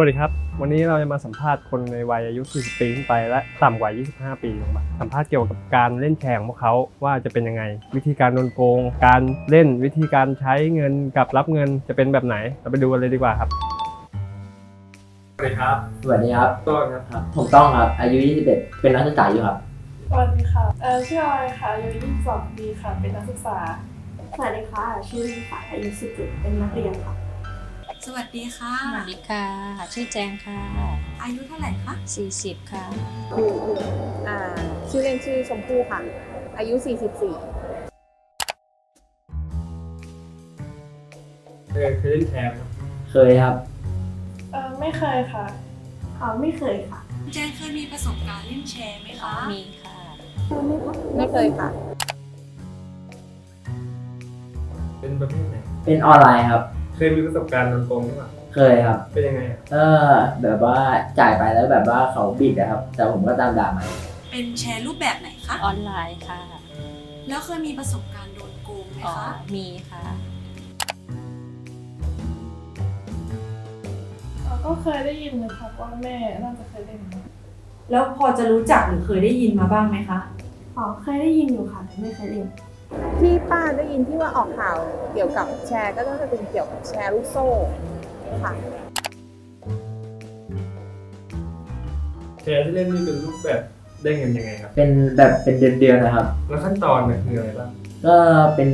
วัสดีครับ วันนี้เราจะมาสัมภาษณ์คนในวัยอายุ 40 ปีขึ้นไปและต่ำกว่า 25 ปีลงมาสัมภาษณ์เกี่ยวกับการเล่นแชร์ของพวกเขาว่าจะเป็นยังไง วิธีการโดนโกง การเล่นวิธีการใช้เงินกับรับเงินจะเป็นแบบไหน เราไปดูกันเลยดีกว่าครับ สวัสดีครับสวัสดีครับต้นครับครับผมต้องครับ อายุ 21 เป็นนักศึกษาอยู่ครับ สวัสดีค่ะ เอ่อชื่ออะไรคะอายุ22ปีค่ะ เป็นนักศึกษา สวัสดีค่ะ ชื่อสายอายุ17เป็นนักเรียนค่ะ สวัสดีค่ะ สวัสดีค่ะ ชื่อแจงค่ะ อายุเท่าไหร่คะ 40 ค่ะ อ่าชื่อเล่นชื่อชมพู่ค่ะ อายุ 44 เคยเคยเล่นแชร์ไหมครับเคยครับ เอ่อไม่เคยค่ะ อ๋อไม่เคยค่ะ แจงเคยมีประสบการณ์เล่นแชร์ไหมคะ มีค่ะ ไม่เคยค่ะ เป็นประเภทไหนเป็นออนไลน์ครับ เคยมีประสบการณ์โดนโกงหรือเปล่าเคยครับ เป็นยังไงอะเออแบบว่าจ่ายไปแล้วแบบว่าเขาบิดอะครับ แต่ผมก็ตามด่ามาเป็นแชร์รูปแบบไหนคะ ออนไลน์ค่ะแล้วเคยมีประสบการณ์โดนโกงไหมอ๋อคะ มีค่ะเอ่อก็เคยได้ยินนะคะว่าแม่น่าจะเคยเล่นแล้วพอจะรู้จักหรือเคยได้ยินมาบ้างไหมคะ อ๋อเคยได้ยินอยู่ค่ะแต่ไม่เคยเล่น ที่ป้าได้ยินที่ว่าออกข่าวเกี่ยวกับแชร์ก็ต้องจะเป็นเกี่ยวกับแชร์ลูกโซ่ค่ะแชร์ที่เล่นนี่เป็นรูปแบบได้เงินยังไงครับ เป็นแบบเป็นเดือนๆนะครับ แล้วขั้นตอนเนี่ยคืออะไรบ้างก็เป็น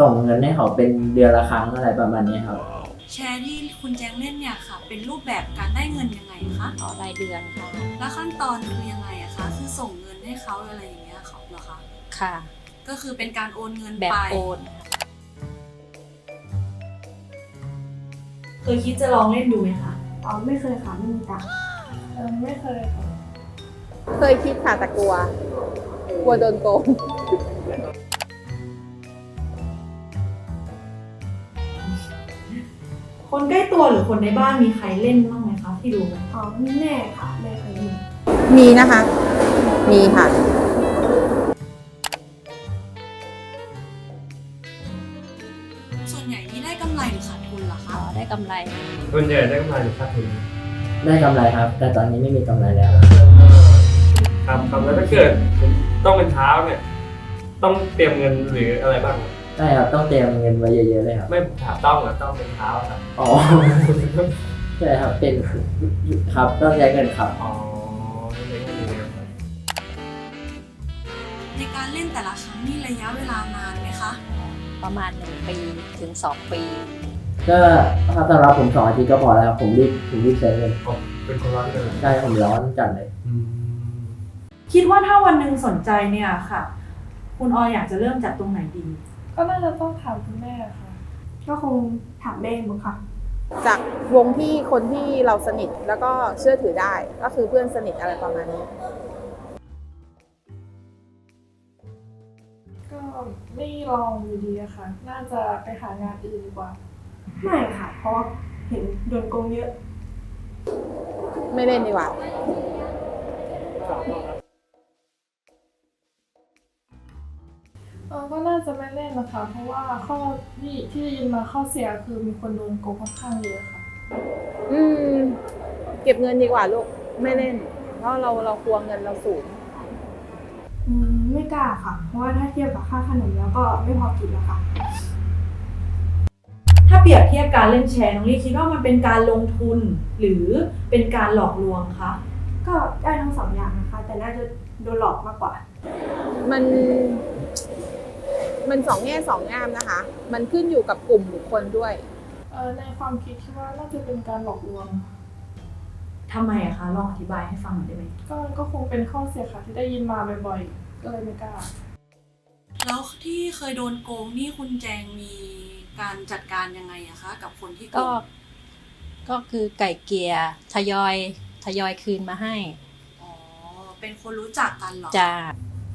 ส่งเงินให้เขาเป็นเดือนละครั้งอะไรประมาณนี้ครับ แชร์ที่คุณแจงเล่นเนี่ยค่ะ เป็นรูปแบบการได้เงินยังไงคะอ๋อรายเดือนค่ะ แล้วขั้นตอนคือยังไงอะคะ คือส่งเงินให้เขาอะไรอย่างเงี้ยเขาเหรอคะ ค่ะ ก็คือเป็นการโอนเงินแบบไป โอนค่ะเคยคิดจะลองเล่นดูไหมคะ อ๋อไม่เคยค่ะไม่มีตังค์เอ่อไม่เคยค่ะเคยคิดค่ะแต่กลัว กลัวโดนโกง คนใกล้ตัวหรือคนในบ้านมีใครเล่นบ้างไหมคะที่รู้ไหมอ๋อมีแม่ค่ะแม่เคยเล่นมีนะคะ มีค่ะ ได้กำไร ส่วนใหญ่ได้กำไรหรือขาดทุนได้กำไรครับ แต่ตอนนี้ไม่มีกำไรแล้ว ครับครับแล้วถ้าเกิดต้องเป็นเช้าเนี่ย ต้องเตรียมเงินหรืออะไรบ้างครับใช่ครับต้องเตรียมเงินไว้เยอะๆเลยครับ ไม่ผมถามต้องอะต้องเป็นเช้าครับอ๋อ ใช่ครับ เป็นครับต้องใช้เงินครับ อ๋อไม่ใช่แค่นี้นะครับในการเล่นแต่ละครั้งนี่ระยะเวลานานไหมคะ ประมาณ 1 ปีถึง 2 ปี ก็ถ้าสำหรับผมสองอาทิตย์ก็พอแล้วครับผมรีบผมรีบใช้เงินผมเป็นคนร้อนเงินใช่ผมร้อนจัดเลยอืมคิดว่าถ้าวันหนึ่งสนใจเนี่ยค่ะ คุณออยอยากจะเริ่มจากตรงไหนดี ก็น่าจะต้องถามคุณแม่ค่ะ ก็คงถามแม่มั้งค่ะ จากวงที่คนที่เราสนิทแล้วก็เชื่อถือได้ ก็คือเพื่อนสนิทอะไรประมาณนี้ ก็ไม่ลองอยู่ดีอะค่ะ น่าจะไปหางานอื่นดีกว่า ไม่ค่ะ เพราะว่าเห็นโดนโกงเยอะ ไม่เล่นดีกว่า เออก็น่าจะไม่เล่นนะคะ เพราะว่าข้อที่ที่ได้ยินมาข้อเสียคือมีคนโดนโกงค่อนข้างเยอะค่ะ อืม เก็บเงินดีกว่าลูก ไม่เล่น เพราะเราเรากลัวเงินเราสูง อืม ไม่กล้าค่ะ เพราะว่าถ้าเทียบกับค่าขนมแล้วก็ไม่พอกินแล้วค่ะ ถ้าเปรียบเทียบการเล่นแชร์น้องลี่คิดว่ามันเป็นการลงทุนหรือเป็นการหลอกลวงคะก็ได้ทั้งสองอย่างนะคะ แต่น่าจะโดนหลอกมากกว่า มัน มันสองแง่สองงามนะคะ มันขึ้นอยู่กับกลุ่มบุคคลด้วยเออในความคิดคิดว่าน่าจะเป็นการหลอกลวง ทำไมอะคะลองอธิบายให้ฟังหน่อยได้ไหมก็ก็คงเป็นข้อเสียค่ะที่ได้ยินมาบ่อยๆ ก็เลยไม่กล้า แล้วที่เคยโดนโกงนี่คุณแจงมี การจัดการยังไงอะคะ กับคนที่โกก็งก็คือไก่เกลียร์ทยอยทยอยคืนมาให้อ๋อเป็นคนรู้จักกันเหรอ จ้า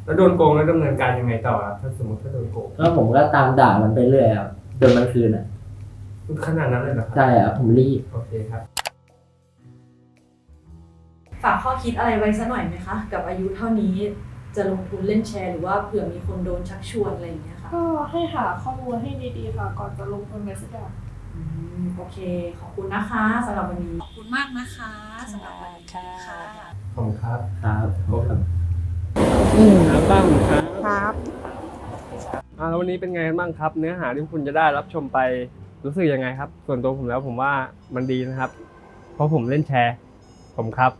แล้วโดนโกงแล้วดำเนินการยังไงต่อครับถ้าสมมติถ้าโดนโกงก็ผมก็ตามด่ามันไปเรื่อยครับจนมันคืนอะขนาดนั้นเลยเหรอครัใช่ครับผมรีบ โอเคครับ ฝากข้อคิดอะไรไว้สักหน่อยไหมคะ กับอายุเท่านี้จะลงทุนเล่นแชร์หรือว่าเผื่อมีคนโดนชักชวนอะไรอย่างเงี้ยค่ะ ก็ให้หาข้อมูลให้ดีๆค่ะ ก่อนจะลงทุนในสักอย่างออืมโอเค ขอบคุณนะคะสำหรับวันนี้ ขอบคุณมากนะคะสำหรับวันนี้ค่ะค่ะขอบคุณครับครับครับอืมครับบ้างครับครับอ่าแล้ววันนี้เป็นไงกันบ้างครับ เนื้อหาที่คุณจะได้รับชมไปรู้สึกยังไงครับ ส่วนตัวผมแล้วผมว่ามันดีนะครับ เพราะผมเล่นแชร์ ผมครับ